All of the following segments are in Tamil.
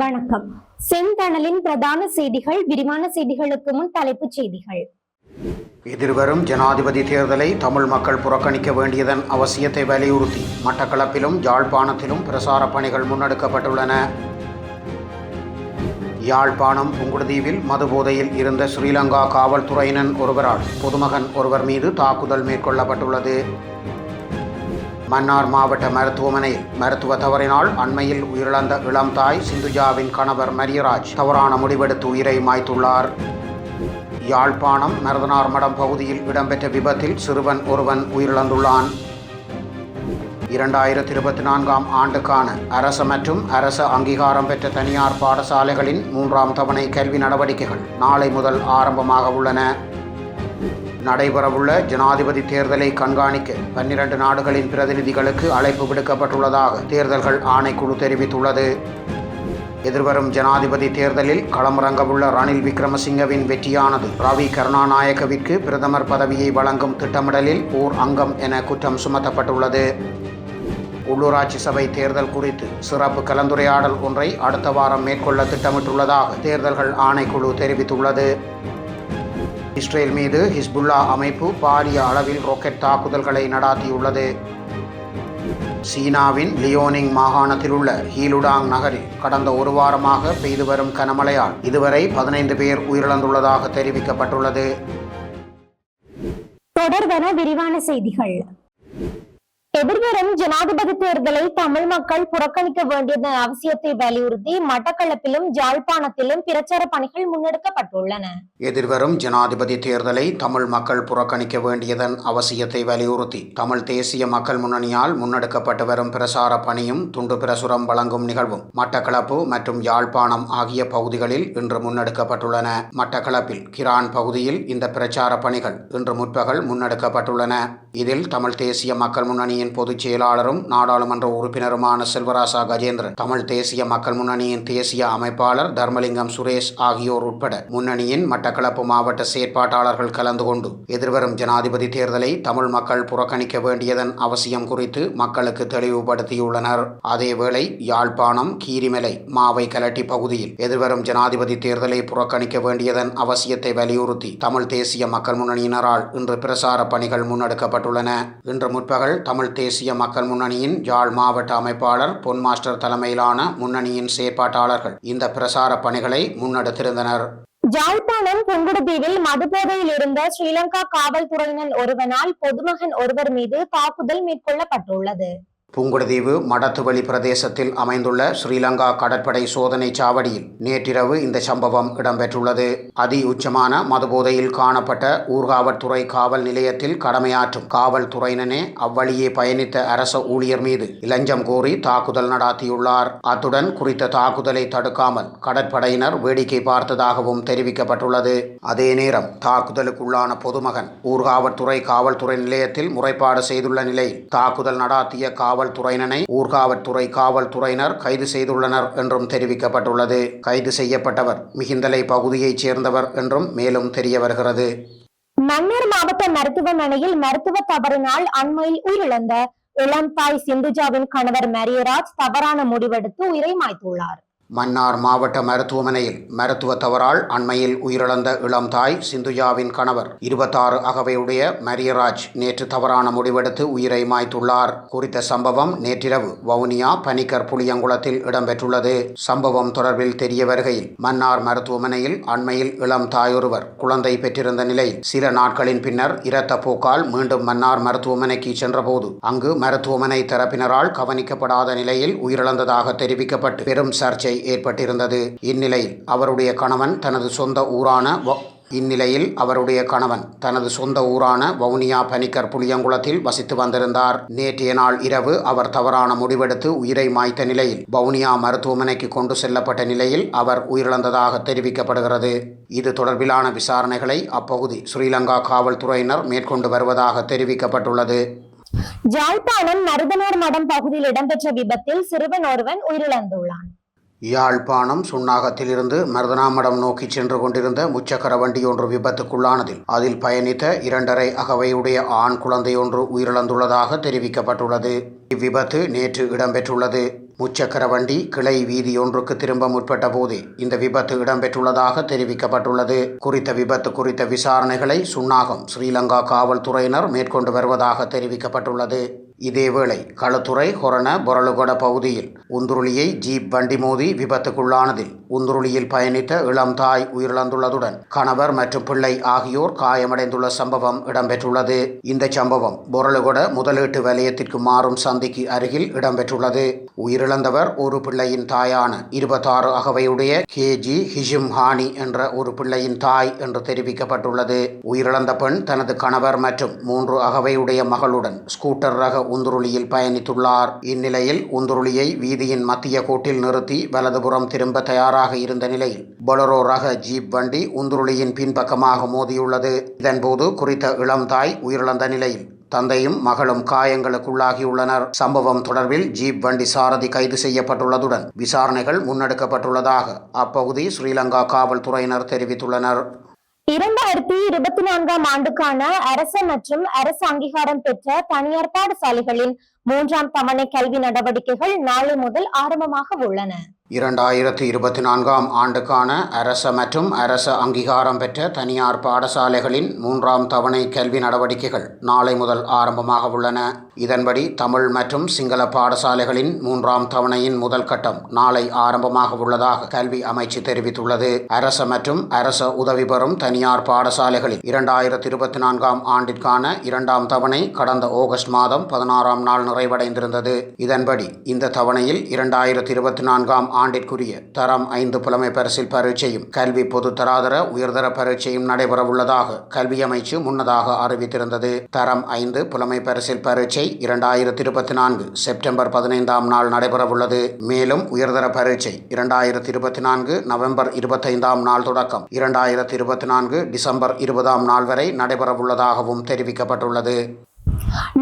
வணக்கம். செந்தணலின் பிரதான செய்திகள் விரிவான செய்திகளுக்கு முன் தலைப்புச் செய்திகள். எதிர்வரும் ஜனாதிபதி தேர்தலை தமிழ் மக்கள் புறக்கணிக்க வேண்டியதன் அவசியத்தை வலியுறுத்தி மட்டக்களப்பிலும் யாழ்ப்பாணத்திலும் பிரசார பணிகள் முன்னெடுக்கப்பட்டுள்ளன. யாழ்ப்பாணம் புங்குடுதீவில் மதுபோதையில் இருந்த ஸ்ரீலங்கா காவல்துறையினன் ஒருவரால் பொதுமகன் ஒருவர் மீது தாக்குதல் மேற்கொள்ளப்பட்டுள்ளது. மன்னார் மாவட்ட மருத்துவமனையில் மருத்துவ தவறினால் அண்மையில் உயிரிழந்த இளம் தாய் சிந்துஜாவின் கணவர் மரியராஜ் தவறான முடிவெடுத்து உயிரை மாய்த்துள்ளார். யாழ்ப்பாணம் மருதனார் மடம் பகுதியில் இடம்பெற்ற விபத்தில் சிறுவன் ஒருவன் உயிரிழந்துள்ளான். இரண்டாயிரத்தி இருபத்தி நான்காம் ஆண்டுக்கான அரச மற்றும் அரச அங்கீகாரம் பெற்ற தனியார் பாடசாலைகளின் மூன்றாம் தவணை கல்வி நடவடிக்கைகள் நாளை முதல் ஆரம்பமாக உள்ளன. நடைபெறவுள்ள ஜனாதிபதி தேர்தலை கண்காணிக்க பன்னிரண்டு நாடுகளின் பிரதிநிதிகளுக்கு அழைப்பு விடுக்கப்பட்டுள்ளதாக தேர்தல்கள் ஆணைக்குழு தெரிவித்துள்ளது. எதிர்வரும் ஜனாதிபதி தேர்தலில் களமிறங்கவுள்ள ரணில் விக்ரமசிங்கவின் வெற்றியானது ரவி கருணாநாயகவிற்கு பிரதமர் பதவியை வழங்கும் திட்டமிடலில் ஓர் அங்கம் என குற்றம் சுமத்தப்பட்டுள்ளது. உள்ளூராட்சி சபை தேர்தல் குறித்து சிறப்பு கலந்துரையாடல் ஒன்றை அடுத்த வாரம் மேற்கொள்ள திட்டமிட்டுள்ளதாக தேர்தல்கள் ஆணைக்குழு தெரிவித்துள்ளது. இஸ்ரேல் மீது ஹிஸ்புல்லா அமைப்பு பாரிய அளவில் ராக்கெட் தாக்குதல்களை நடாத்தியுள்ளது. சீனாவின் லியோனிங் மாகாணத்தில் உள்ள ஹீலுடாங் நகரில் கடந்த ஒரு வாரமாக பெய்து வரும் கனமழையால் இதுவரை பதினைந்து பேர் உயிரிழந்துள்ளதாக தெரிவிக்கப்பட்டுள்ளது. தொடர்வன விரிவான செய்திகள். எதிர்வரும் ஜனாதிபதி தேர்தலை தமிழ் மக்கள் புறக்கணிக்க வேண்டியதன் அவசியத்தை வலியுறுத்தி மட்டக்களப்பிலும் ஜாழ்ப்பாணத்திலும் பிரச்சார பணிகள் முன்னெடுக்கப்பட்டுள்ளன. எதிர்வரும் ஜனாதிபதி தேர்தலை தமிழ் மக்கள் புறக்கணிக்க வேண்டியதன் அவசியத்தை வலியுறுத்தி தமிழ் தேசிய மக்கள் முன்னணியால் முன்னெடுக்கப்பட்டு வரும் பிரசார பணியும் துண்டு பிரசுரம் வழங்கும் நிகழ்வும் மட்டக்களப்பு மற்றும் யாழ்ப்பாணம் ஆகிய பகுதிகளில் இன்று முன்னெடுக்கப்பட்டுள்ளன. மட்டக்களப்பில் கிரான் பகுதியில் இந்த பிரச்சார பணிகள் இன்று முற்பகல் முன்னெடுக்கப்பட்டுள்ளன. இதில் தமிழ் தேசிய மக்கள் முன்னணியின் பொதுச் செயலாளரும் நாடாளுமன்ற உறுப்பினருமான செல்வராசா கஜேந்திரன் தமிழ் தேசிய மக்கள் முன்னணியின் தேசிய அமைப்பாளர் தர்மலிங்கம் சுரேஷ் ஆகியோர் உட்பட முன்னணியின் மட்டக்களப்பு மாவட்ட செயற்பாட்டாளர்கள் கலந்து கொண்டு எதிர்வரும் ஜனாதிபதி தேர்தலை தமிழ் மக்கள் புறக்கணிக்க வேண்டியதன் அவசியம் குறித்து மக்களுக்கு தெளிவுபடுத்தியுள்ளனர். அதேவேளை யாழ்ப்பாணம் கீரிமலை மாவை கலட்டி பகுதியில் எதிர்வரும் ஜனாதிபதி தேர்தலை புறக்கணிக்க வேண்டியதன் அவசியத்தை வலியுறுத்தி தமிழ் தேசிய மக்கள் முன்னணியினரால் இன்று பிரசார பணிகள் முன்னெடுக்கப்பட்டுள்ளன. இன்று முற்பகல் தமிழ் தேசிய மக்கள் முன்னணியின் யாழ் மாவட்ட அமைப்பாளர் பொன் மாஸ்டர் தலைமையிலான முன்னணியின் செயற்பாட்டாளர்கள் இந்த பிரசார பணிகளை முன்னெடுத்திருந்தனர். ஜாழ்ப்பாணம் புங்குடுதீவில் மதுபோதையில் இருந்த ஸ்ரீலங்கா காவல்துறையினர் ஒருவனால் பொதுமகன் ஒருவர் மீது தாக்குதல் மேற்கொள்ளப்பட்டுள்ளது. புங்குடுதீவு மடத்துவெளி பிரதேசத்தில் அமைந்துள்ள ஸ்ரீலங்கா கடற்படை சோதனை சாவடியில் நேற்றிரவு இந்த சம்பவம் இடம்பெற்றுள்ளது. அதி உச்சமான மதுபோதையில் காணப்பட்ட ஊர்காவற்துறை காவல் நிலையத்தில் கடமையாற்றும் காவல்துறையினனே அவ்வழியே பயணித்த அரச ஊழியர் மீது இலஞ்சம் கோரி தாக்குதல் நடாத்தியுள்ளார். அத்துடன் குறித்த தாக்குதலை தடுக்காமல் கடற்படையினர் வேடிக்கை பார்த்ததாகவும் தெரிவிக்கப்பட்டுள்ளது. அதே நேரம் தாக்குதலுக்குள்ளான பொதுமகன் ஊர்காவற்துறை காவல்துறை நிலையத்தில் முறைப்பாடு செய்துள்ள நிலையில் தாக்குதல் நடாத்திய காவல் காவல்துறையினரை ஊர்காவற்துறை காவல்துறையினர் கைது செய்துள்ளனர் என்றும் தெரிவிக்கப்பட்டுள்ளது. கைது செய்யப்பட்டவர் மிகிந்தலை பகுதியைச் சேர்ந்தவர் என்றும் மேலும் தெரிய வருகிறது. மன்னார் மாவட்ட மருத்துவமனையில் மருத்துவ தவறினால் அண்மையில் உயிரிழந்த இளம் தாய் சிந்துஜாவின் கணவர் மரியராஜ் தவறான முடிவெடுத்து உயிரை மாய்த்துள்ளார். மன்னார் மாவட்ட மருத்துவமனையில் மருத்துவ தவறால் அண்மையில் உயிரிழந்த இளம் தாய் சிந்துஜாவின் கணவர். இருபத்தாறு அகவையுடைய மரியராஜ் நேற்று தவறான முடிவெடுத்து உயிரை மாய்த்துள்ளார். குறித்த சம்பவம் நேற்றிரவு வவுனியா பனிக்கர் புளியங்குளத்தில் இடம்பெற்றுள்ளது. சம்பவம் தொடர்பில் தெரிய வருகையில் மன்னார் மருத்துவமனையில் அண்மையில் இளம் தாயொருவர் குழந்தை பெற்றிருந்த நிலையில் சில நாட்களின் பின்னர் இரத்த போக்கால் மீண்டும் மன்னார் மருத்துவமனைக்கு சென்றபோது அங்கு மருத்துவமனை தரப்பினரால் கவனிக்கப்படாத நிலையில் உயிரிழந்ததாக தெரிவிக்கப்பட்டு பெரும் சர்ச்சை நிலை ஏற்பட்டிருந்தது. இந்நிலையில் அவருடைய கணவன் தனது சொந்த ஊரான இந்நிலையில் அவருடைய கணவன் தனது சொந்த ஊரான வவுனியா பனிக்கர் புளியங்குளத்தில் வசித்து வந்திருந்தார். நேற்றைய நாள் இரவு அவர் தவறான முடிவெடுத்து உயிரை மாய்த்த நிலையில் வவுனியா மருத்துவமனைக்கு கொண்டு செல்லப்பட்ட நிலையில் அவர் உயிரிழந்ததாக தெரிவிக்கப்படுகிறது. இது தொடர்பிலான விசாரணைகளை அப்பகுதி ஸ்ரீலங்கா காவல்துறையினர் மேற்கொண்டு வருவதாக தெரிவிக்கப்பட்டுள்ளது. ஜாழ்ப்பாணம் மருதனூர் மடம் பகுதியில் இடம்பெற்ற விபத்தில் சிறுவன் ஒருவன் உயிரிழந்துள்ளான். யாழ்ப்பாணம் சுன்னாகத்திலிருந்து மருதனாமடம் நோக்கி சென்று கொண்டிருந்த முச்சக்கர வண்டி ஒன்று விபத்துக்குள்ளானதில் அதில் பயணித்த இரண்டரை அகவையுடைய ஆண் குழந்தையொன்று உயிரிழந்துள்ளதாக தெரிவிக்கப்பட்டுள்ளது. இவ்விபத்து நேற்று இடம்பெற்றுள்ளது. முச்சக்கர வண்டி கிளை வீதியொன்றுக்கு திரும்ப முற்பட்ட போது இந்த விபத்து இடம்பெற்றுள்ளதாக தெரிவிக்கப்பட்டுள்ளது. குறித்த விபத்து குறித்த விசாரணைகளை சுன்னாகம் ஸ்ரீலங்கா காவல்துறையினர் மேற்கொண்டு வருவதாக தெரிவிக்கப்பட்டுள்ளது. இதேவேளை களுத்துறை ஹொரண பொரலுகொட பகுதியில் உந்துருளியை ஜீப் வண்டி மோதி விபத்துக்குள்ளானதில் உந்துருளியில் பயணித்த இளம் தாய் உயிரிழந்துள்ளதுடன் கணவர் மற்றும் பிள்ளை ஆகியோர் காயமடைந்துள்ள சம்பவம் இடம்பெற்றுள்ளது. இந்த சம்பவம் பொரலுகொட முதலீட்டு வலயத்திற்கு மாறும் சந்திக்கு அருகில் இடம்பெற்றுள்ளது. உயிரிழந்தவர் ஒரு பிள்ளையின் தாயான இருபத்தாறு அகவையுடைய கே. ஜி. ஹிஷிம் ஹானி என்ற ஒரு பிள்ளையின் தாய் என்று தெரிவிக்கப்பட்டுள்ளது. உயிரிழந்த பெண் தனது கணவர் மற்றும் மூன்று அகவையுடைய மகளுடன் ஸ்கூட்டர் ரக உந்துருளியில் பயணித்துள்ளார். இந்நிலையில் உந்துருளியை வீதியின் மத்திய கோட்டில் நிறுத்தி வலதுபுறம் திரும்ப தயாராக இருந்த நிலையில் பொலரோ ரக ஜீப் வண்டி உந்துருளியின் பின்பக்கமாக மோதியுள்ளது. இதன்போது குறித்த இளம் தாய் உயிரிழந்த நிலையில் தந்தையும் மகளும் காயங்களுக்குள்ளாகியுள்ளனர். சம்பவம் தொடர்பில் ஜீப் வண்டி சாரதி கைது செய்யப்பட்டுள்ளதுடன் விசாரணைகள் முன்னெடுக்கப்பட்டுள்ளதாக அப்பகுதி ஸ்ரீலங்கா காவல்துறையினர் தெரிவித்துள்ளனர். இரண்டாயிரத்தி இருபத்தி நான்காம் ஆண்டுக்கான அரசு மற்றும் அரசு அங்கீகாரம் பெற்ற தனியார் பாடசாலைகளின் மூன்றாம் தவணை கல்வி நடவடிக்கைகள் நாளை முதல் ஆரம்பமாக உள்ளன. இரண்டாயிரத்தி இருபத்தி நான்காம் ஆண்டுக்கான அரச மற்றும் அரச அங்கீகாரம் பெற்ற தனியார் பாடசாலைகளின் மூன்றாம் தவணை கல்வி நடவடிக்கைகள் நாளை முதல் ஆரம்பமாக உள்ளன. இதன்படி தமிழ் மற்றும் சிங்கள பாடசாலைகளின் மூன்றாம் தவணையின் முதல் கட்டம் நாளை ஆரம்பமாக உள்ளதாக கல்வி அமைச்சு தெரிவித்துள்ளது. அரச மற்றும் அரச உதவி பெறும் தனியார் பாடசாலைகளில் இரண்டாயிரத்து இருபத்தி நான்காம் ஆண்டிற்கான இரண்டாம் தவணை கடந்த ஆகஸ்ட் மாதம் பதினாறாம் நாள் நிறைவடைந்திருந்தது. இதன்படி இந்த தவணையில் இரண்டாயிரத்தி இருபத்தி நான்காம் ஆண்டிற்குரிய தரம் ஐந்து புலமை பரிசில் பரீட்சையும் கல்வி பொது தராதர உயர்தர பரீட்சையும் நடைபெறவுள்ளதாக கல்வி அமைச்சு முன்னதாக அறிவித்திருந்தது. தரம் ஐந்து புலமை பரிசில் பரீட்சை இரண்டாயிரத்தி இருபத்தி நான்கு செப்டம்பர் பதினைந்தாம் நாள் நடைபெறவுள்ளது. மேலும் உயர்தர பரீட்சை இரண்டாயிரத்தி இருபத்தி நான்கு நவம்பர் இருபத்தைந்தாம் நாள் தொடக்கம் இரண்டாயிரத்தி இருபத்தி நான்கு டிசம்பர் இருபதாம் நாள் வரை நடைபெறவுள்ளதாகவும் தெரிவிக்கப்பட்டுள்ளது.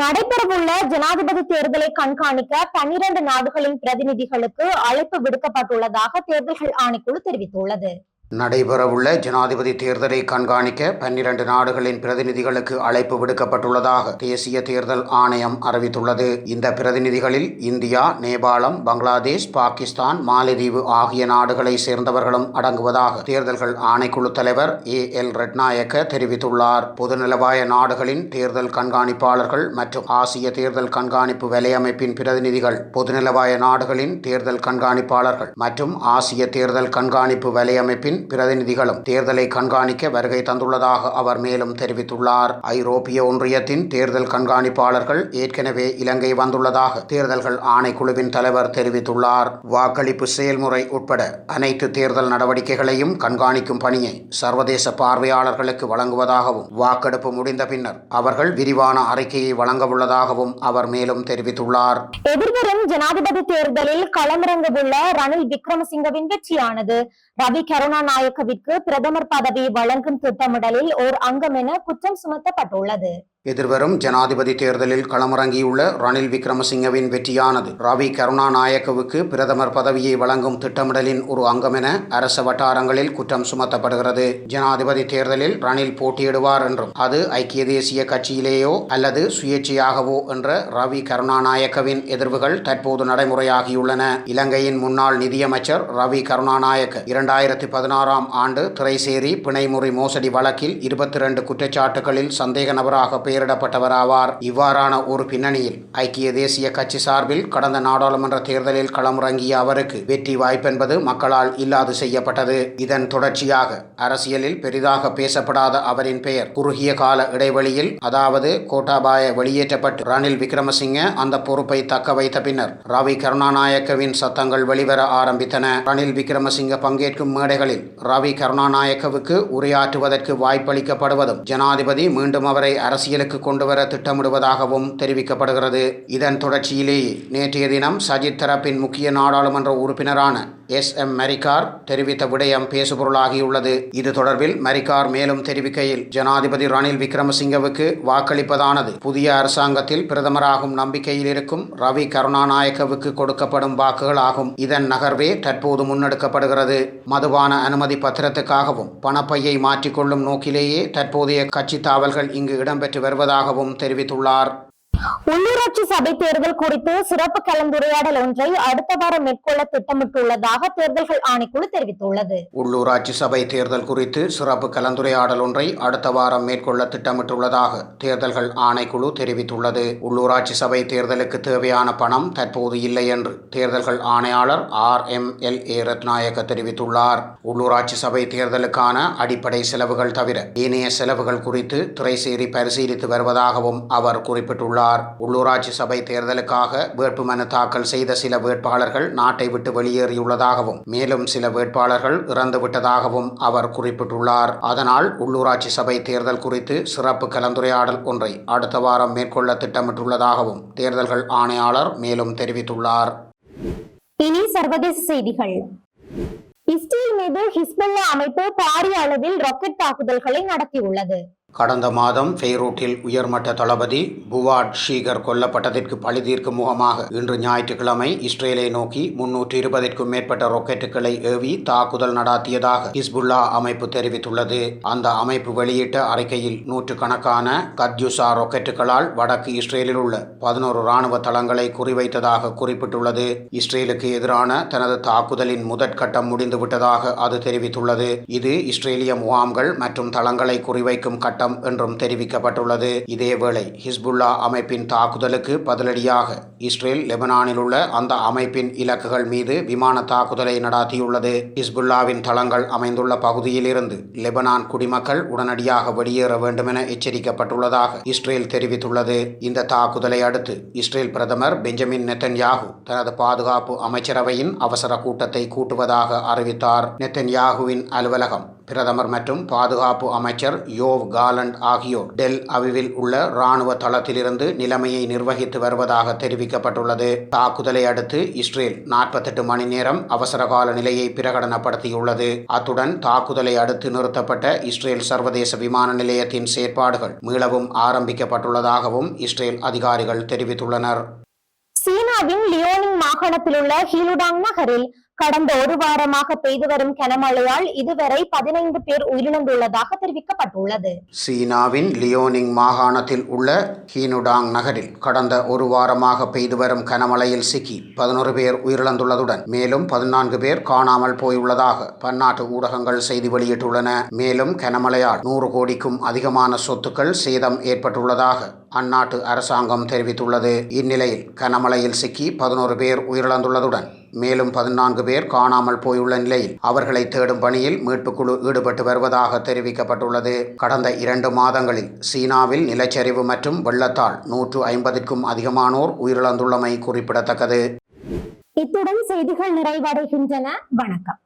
நடைபெறவுள்ள ஜனாதிபதி தேர்தலை கண்காணிக்க பன்னிரண்டு நாடுகளின் பிரதிநிதிகளுக்கு அழைப்பு விடுக்கப்பட்டுள்ளதாக தேர்தல்கள் ஆணைக்குழு தெரிவித்துள்ளது. நடைபெறவுள்ள ஜனாதிபதி தேர்தலை கண்காணிக்க பன்னிரண்டு நாடுகளின் பிரதிநிதிகளுக்கு அழைப்பு விடுக்கப்பட்டுள்ளதாக தேசிய தேர்தல் ஆணையம் அறிவித்துள்ளது. இந்த பிரதிநிதிகளில் இந்தியா நேபாளம் பங்களாதேஷ் பாகிஸ்தான் மாலத்தீவு ஆகிய நாடுகளை சேர்ந்தவர்களும் அடங்குவதாக தேர்தல்கள் ஆணைக்குழு தலைவர் ஏ எல் ரட்நாயக்க தெரிவித்துள்ளார். பொதுநலவாய நாடுகளின் தேர்தல் கண்காணிப்பாளர்கள் மற்றும் ஆசிய தேர்தல் கண்காணிப்பு வலையமைப்பின் பிரதிநிதிகள் பொதுநலவாய நாடுகளின் தேர்தல் கண்காணிப்பாளர்கள் மற்றும் ஆசிய தேர்தல் கண்காணிப்பு வலையமைப்பின் பிரதிநிதிகளும் தேர்தலை கண்காணிக்க வருகை தந்துள்ளதாக அவர் மேலும் தெரிவித்துள்ளார். ஐரோப்பிய ஒன்றியத்தின் தேர்தல் கண்காணிப்பாளர்கள் ஏற்கனவே இலங்கை வந்துள்ளதாக தேர்தல்கள் ஆணைக்குழுவின் தலைவர் தெரிவித்துள்ளார். வாக்களிப்பு செயல்முறை உட்பட அனைத்து தேர்தல் நடவடிக்கைகளையும் கண்காணிக்கும் பணியை சர்வதேச பார்வையாளர்களுக்கு வழங்குவதாகவும் வாக்கெடுப்பு முடிந்த பின்னர் அவர்கள் விரிவான அறிக்கையை வழங்கவுள்ளதாகவும் அவர் மேலும் தெரிவித்துள்ளார். எதிர்வரும் ஜனாதிபதி தேர்தலில் களமிறங்கவுள்ள ரணில் விக்ரமசிங்கவின் வெற்றியானது. ரவி கருணா நாயக்கவிற்கு பிரதமர் பதவி வழங்கும் திட்டமிடலில் ஓர் அங்கம் என குற்றம் சுமத்தப்பட்டுள்ளது. எதிர்வரும் ஜனாதிபதி தேர்தலில் களமிறங்கியுள்ள ரணில் விக்ரமசிங்கவின் வெற்றியானது. ரவி கருணாநாயக்கவுக்கு பிரதமர் பதவியை வழங்கும் திட்டமிடலின் ஒரு அங்கம் என அரச வட்டாரங்களில் குற்றம் சுமத்தப்படுகிறது. ஜனாதிபதி தேர்தலில் ரணில் போட்டியிடுவார் என்றும் அது ஐக்கிய தேசிய கட்சியிலேயோ அல்லது சுயேட்சையாகவோ என்ற ரவி கருணாநாயக்கவின் எதிர்வுகள் தற்போது நடைமுறையாகியுள்ளன. இலங்கையின் முன்னாள் நிதியமைச்சர் ரவி கருணாநாயக்க இரண்டாயிரத்தி பதினாறாம் ஆண்டு திரைசேரி பிணைமுறை மோசடி வழக்கில் இருபத்தி இரண்டு குற்றச்சாட்டுகளில் சந்தேக நபராக பெயரிடப்பட்டவராவார். இவ்வாறான ஒரு பின்னணியில் ஐக்கிய தேசிய கட்சி சார்பில் கடந்த நாடாளுமன்ற தேர்தலில் களமிறங்கிய அவருக்கு வெற்றி வாய்ப்பென்பது மக்களால் இல்லாது செய்யப்பட்டது. இதன் தொடர்ச்சியாக அரசியலில் பெரிதாக பேசப்படாத அவரின் பெயர் குறுகிய கால இடைவெளியில் அதாவது கோட்டாபாய வெளியேற்றப்பட்டு ரணில் விக்ரமசிங்க அந்த பொறுப்பை தக்க வைத்த பின்னர் ரவி கருணாநாயக்கவின் சத்தங்கள் வெளிவர ஆரம்பித்தன. ரணில் விக்ரமசிங்க பங்கேற்கும் மேடைகளில் ரவி கருணாநாயக்கவுக்கு உரையாற்றுவதற்கு வாய்ப்பளிக்கப்படுவதும் ஜனாதிபதி மீண்டும் அவரை அரசியலுக்கு கொண்டுவர திட்டமிடுவதாகவும் தெரிவிக்கப்படுகிறது. இதன் தொடர்ச்சியிலேயே நேற்றைய தினம் சஜித் தரப்பின் முக்கிய நாடாளுமன்ற உறுப்பினரான எஸ் எம் மரிகார் தெரிவித்த விடயம் பேசுபொருளாகியுள்ளது. இது தொடர்பில் மரிகார் மேலும் தெரிவிக்கையில் ஜனாதிபதி ரணில் விக்ரமசிங்கவுக்கு வாக்களிப்பதானது? புதிய அரசாங்கத்தில் பிரதமராகும் நம்பிக்கையில் இருக்கும் ரவி கருணாநாயக்கவுக்கு கொடுக்கப்படும் வாக்குகளாகும். இதன் நகர்வே தற்போது முன்னெடுக்கப்படுகிறது. மதுபான அனுமதி பத்திரத்துக்காகவும் பணப்பையை மாற்றிக்கொள்ளும் நோக்கிலேயே தற்போதைய கட்சி தாவல்கள் இங்கு இடம்பெற்று வருவதாகவும் தெரிவித்துள்ளார். உள்ளூராட்சி சபை தேர்தல் குறித்து சிறப்பு கலந்துரையாடல் ஒன்றை அடுத்த வாரம் மேற்கொள்ள திட்டமிட்டுள்ளதாக தேர்தல்கள் ஆணைக்குழு தெரிவித்துள்ளது. உள்ளூராட்சி சபை தேர்தல் குறித்து சிறப்பு கலந்துரையாடல் ஒன்றை அடுத்த வாரம் மேற்கொள்ள திட்டமிட்டுள்ளதாக தேர்தல்கள் ஆணைக்குழு தெரிவித்துள்ளது. உள்ளூராட்சி சபை தேர்தலுக்கு தேவையான பணம் தற்போது இல்லை என்று தேர்தல்கள் ஆணையாளர் R. M. L. A. Rathnayake தெரிவித்துள்ளார். உள்ளூராட்சி சபை தேர்தலுக்கான அடிப்படை செலவுகள் தவிர ஏனைய செலவுகள் குறித்து திரைசேரி பரிசீலித்து வருவதாகவும் அவர் குறிப்பிட்டுள்ளார். கூறியுள்ளார் உள்ளூராட்சி சபை தேர்தலுக்காக வேட்புமனு தாக்கல் செய்த சில வேட்பாளர்கள் நாட்டை விட்டு வெளியேறியுள்ளதாகவும் மேலும் சில வேட்பாளர்கள் இறந்துவிட்டதாகவும் அவர் குறிப்பிட்டுள்ளார். அதனால் உள்ளூராட்சி சபை தேர்தல் குறித்து சிறப்பு கலந்துரையாடல் ஒன்றை அடுத்த வாரம் மேற்கொள்ள திட்டமிட்டுள்ளதாகவும் தேர்தல்கள் ஆணையாளர் மேலும் தெரிவித்துள்ளார். இனி சர்வதேச செய்திகள். இஸ்ரேல் மீது ஹிஸ்புல்லா அமைப்பு பாரிய அளவில் ராக்கெட் தாக்குதல்களை நடத்தியுள்ளது. கடந்த மாதம் பெய்ரூட்டில் உயர்மட்ட தளபதி புவாட் ஷீகர் கொல்லப்பட்டதற்கு பழிதீர்க்கும் முகமாக இன்று ஞாயிற்றுக்கிழமை இஸ்ரேலை நோக்கி முன்னூற்றி இருபதிற்கும் மேற்பட்ட ராக்கெட்டுகளை ஏவி தாக்குதல் நடாத்தியதாக ஹிஸ்புல்லா அமைப்பு தெரிவித்துள்ளது. அந்த அமைப்பு வெளியிட்ட அறிக்கையில் நூற்றுக்கணக்கான கத்யுசா ராக்கெட்டுகளால் வடக்கு இஸ்ரேலில் உள்ள பதினோரு ராணுவ தளங்களை குறிவைத்ததாக குறிப்பிட்டுள்ளது. இஸ்ரேலுக்கு எதிரான தனது தாக்குதலின் முதற்கட்டம் முடிந்துவிட்டதாக அது தெரிவித்துள்ளது. இது இஸ்ரேலிய முகாம்கள் மற்றும் தளங்களை குறிவைக்கும் கட்டம் என்றும் தெரிவிக்கப்பட்டுள்ளது. இதேவேளை ஹிஸ்புல்லா அமைப்பின் தாக்குதலுக்கு பதிலடியாக இஸ்ரேல் லெபனானில் உள்ள அந்த அமைப்பின் இலக்குகள் மீது விமான தாக்குதலை நடாத்தியுள்ளது. ஹிஸ்புல்லாவின் தளங்கள் அமைந்துள்ள பகுதியிலிருந்து லெபனான் குடிமக்கள் உடனடியாக வெளியேற வேண்டும் என எச்சரிக்கப்பட்டுள்ளதாக இஸ்ரேல் தெரிவித்துள்ளது. இந்த தாக்குதலை அடுத்து இஸ்ரேல் பிரதமர் பெஞ்சமின் நெத்தன்யாகு தனது பாதுகாப்பு அமைச்சரவையின் அவசர கூட்டத்தை கூட்டுவதாக அறிவித்தார். நெத்தன்யாகுவின் அலுவலகம் பிரதமர் மற்றும் பாதுகாப்பு அமைச்சர் யோவ் ஹாலண்ட் ஆகியோர் டெல் அவிவில் உள்ள ராணுவ தளத்திலிருந்து நிலைமையை நிர்வகித்து வருவதாக தெரிவிக்கப்பட்டுள்ளது. தாக்குதலை அடுத்து இஸ்ரேல் நாற்பத்தெட்டு மணி நேரம் அவசரகால நிலையை பிரகடனப்படுத்தியுள்ளது. அத்துடன் தாக்குதலை அடுத்து நிறுத்தப்பட்ட இஸ்ரேல் சர்வதேச விமான நிலையத்தின் செயற்பாடுகள் மீளவும் ஆரம்பிக்கப்பட்டுள்ளதாகவும் இஸ்ரேல் அதிகாரிகள் தெரிவித்துள்ளனர். சீனாவின் லியோனிங் மாகாணத்தில் உள்ள ஹீலுடாங் நகரில் கடந்த ஒரு வாரமாக பெய்து வரும் கனமழையால் இதுவரை பதினைந்து பேர் உயிரிழந்துள்ளதாக தெரிவிக்கப்பட்டுள்ளது. சீனாவின் லியோனிங் மாகாணத்தில் உள்ள ஹீனுடாங் நகரில் கடந்த ஒரு வாரமாக பெய்து வரும் கனமழையில் சிக்கி பதினோரு பேர் உயிரிழந்துள்ளதுடன் மேலும் பதினான்கு பேர் காணாமல் போயுள்ளதாக பன்னாட்டு ஊடகங்கள் செய்தி வெளியிட்டுள்ளன. மேலும் கனமழையால் நூறு கோடிக்கும் அதிகமான சொத்துக்கள் சேதம் ஏற்பட்டுள்ளதாக அந்நாட்டு அரசாங்கம் தெரிவித்துள்ளது. இந்நிலையில் கனமழையில் சிக்கி பதினோரு பேர் உயிரிழந்துள்ளதுடன் மேலும் பதினான்கு பேர் காணாமல் போயுள்ள நிலையில் அவர்களை தேடும் பணியில் மீட்புக் குழு ஈடுபட்டு வருவதாக தெரிவிக்கப்பட்டுள்ளது. கடந்த இரண்டு மாதங்களில் சீனாவில் நிலச்சரிவு மற்றும் வெள்ளத்தால் நூற்று ஐம்பதுக்கும் அதிகமானோர் உயிரிழந்துள்ளமை குறிப்பிடத்தக்கது. இத்துடன் செய்திகள் நிறைவடைகின்றன. வணக்கம்.